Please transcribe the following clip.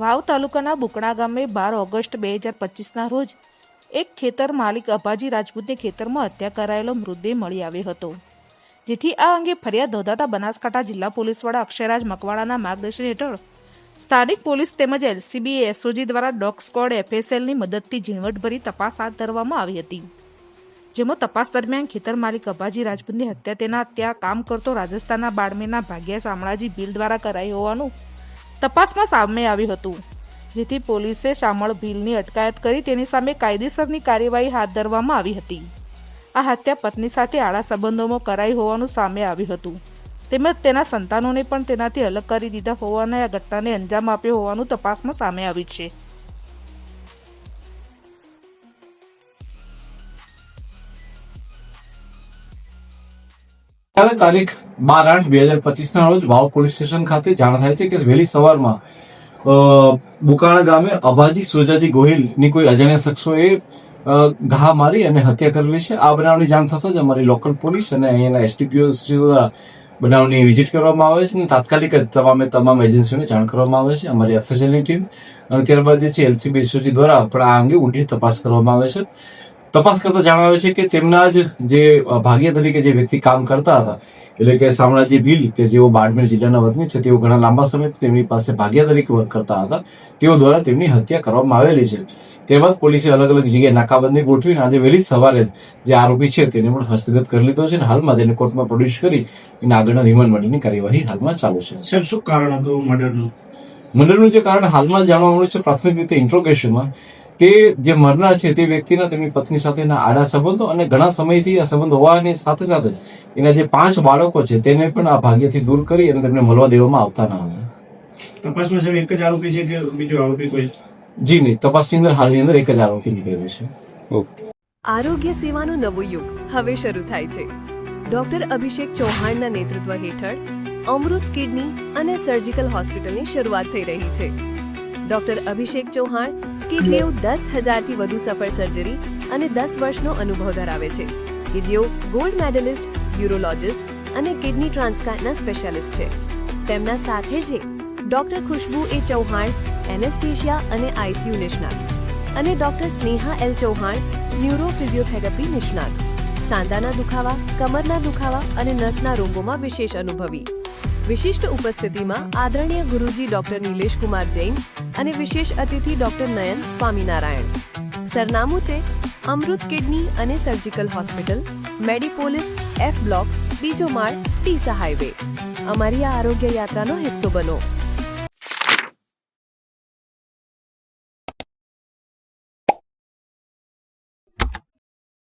વાવ તાલુકાના બુકણા ગામે બાર ઓગસ્ટ બે હજાર પચીસના રોજ એક ખેતર માલિક અભાજી રાજપૂતની ખેતરમાં હત્યા કરાયેલો મૃતદેહ મળી આવ્યો હતો. જેથી આ અંગે ફરિયાદ નોંધાતા બનાસકાંઠા જિલ્લા પોલીસ વડા અક્ષયરાજ મકવાણાના માર્ગદર્શન હેઠળ સ્થાનિક પોલીસ તેમજ એલસીબી એસઓજી દ્વારા ડોગ સ્કોડ એફએસએલની મદદથી ઝીણવટભરી તપાસ હાથ ધરવામાં આવી હતી. જેમાં તપાસ દરમિયાન ખેતર માલિક અભાજી રાજપૂતની હત્યા, તેના ત્યાં કામ કરતો રાજસ્થાનના બાડમેરના ભાગ્યા શામળાજી ભીલ દ્વારા કરાઈ હોવાનું તપાસમાં સામે આવ્યું હતું. જેથી પોલીસે શામળ ભીલની અટકાયત કરી તેની સામે કાયદેસરની કાર્યવાહી હાથ ધરવામાં આવી હતી. આ હત્યા પત્ની સાથે આડા સંબંધોમાં કરાઈ હોવાનું સામે આવ્યું હતું. તેમજ તેના સંતાનોને પણ તેનાથી અલગ કરી દીધા હોવાના આ ઘટનાને અંજામ આપ્યો હોવાનું તપાસમાં સામે આવ્યું છે. ત્યારે તારીખ બાર આઠ બે હજાર પચીસ ના રોજ વાવ પોલીસ સ્ટેશન ખાતે જાણ થાય છે કે વહેલી સવારમાં બુકાણા ગામે અભાજી સુજાજી ગોહિલની કોઈ અજાણ્યા શખ્સોએ ઘા મારી અને હત્યા કરેલી છે. આ બનાવની જાણ થતા જ અમારી લોકલ પોલીસ અને અહીંયાના એસટીપીઓ દ્વારા બનાવની વિઝિટ કરવામાં આવે છે અને તાત્કાલિક જ તમામે તમામ એજન્સીઓને જાણ કરવામાં આવે છે. અમારી એફએસએલની ટીમ અને ત્યારબાદ જે છે એલસીબી એસઓજી દ્વારા પણ આ અંગે ઊંડી તપાસ કરવામાં આવે છે. તપાસ કરતા જણાવે છે કે તેમના જ જે ભાગ્ય તરીકે જે વ્યક્તિ કામ કરતા હતા એટલે કે શામળાજી ભીલ કે જેઓ બાડમેર જિલ્લાના વતની છે તેઓ ઘણા લાંબા સમયથી તેમની પાસે ભાગ્યા તરીકે વર્ક કરતા હતા તેઓ દ્વારા તેમની હત્યા કરવામાં આવેલી છે. તેમજ પોલીસે અલગ અલગ જગ્યાએ નાકાબંધી ગોઠવીને આજે વહેલી સવારે જ જે આરોપી છે તેને પણ હસ્તગત કરી લીધો છે અને હાલમાં તેને કોર્ટમાં પ્રોડ્યુસ કરી એના આગળના રિમાન્ડ માટેની કાર્યવાહી હાલમાં ચાલુ છે. સાહેબ શું કારણ હતું મર્ડરનું? મર્ડરનું જે કારણ હાલમાં જાણવા મળ્યું છે પ્રાથમિક રીતે ઇન્ટ્રોગેશનમાં તે જે મરનાર છે તે વ્યક્તિના તેમની પત્ની સાથેના આડા સંબંધો અને ઘણા સમયથી આ સંબંધ હોવાની સાથે સાથે એના જે પાંચ બાળકો છે તેને પણ આ ભાગ્યથી દૂર કરી અને તેમને મળવા દેવામાં આવતા ન હતા તપાસમાં સાહેબ એક જ આરોપી છે કે બીજો આરોપી કોઈ? જી નહીં તપાસની અંદર હાલની અંદર એક જ આરોપી નીકળ્યો છે. ઓકે. આરોગ્ય સેવાનો નવો યુગ હવે શરૂ થાય છે. ડોક્ટર અભિષેક ચૌહાણના નેતૃત્વ હેઠળ અમૃત કિડની અને સર્જિકલ હોસ્પિટલની શરૂઆત થઈ રહી છે. ડોક્ટર અભિષેક ચૌહાણ કે જેઓ દસ હજારથી વધુ સફળ સર્જરી અને દસ વર્ષનો અનુભવ ધરાવે છે, કે જેઓ ગોલ્ડ મેડલિસ્ટ, યુરોલોજિસ્ટ અને કિડની ટ્રાન્સપ્લાન્ટના સ્પેશિયાલિસ્ટ છે. તેમના સાથે છે doctor Khushbu A Chauhan, anaesthesia અને આઈસીયુ નિષ્ણાત અને doctor Sneha L Chauhan neuro physiotherapy નિષ્ણાત. સાંધાના દુખાવા, કમરના દુખાવા અને નસના રોગોમાં વિશેષ અનુભવી. વિશિષ્ટ ઉપસ્થિતિમાં આદરણીય ગુરુજી ડોક્ટર નિલેશ કુમાર જૈન અને વિશેષ અતિથિ ડોક્ટર નયન સ્વામિનારાયણ. સરનામું છે અમૃત કિડની અને surgical hospital, Medipolis, F block, બીજો માળ ટીસા હાઈવે. અમારી આ આરોગ્ય યાત્રાનો હિસ્સો બનો.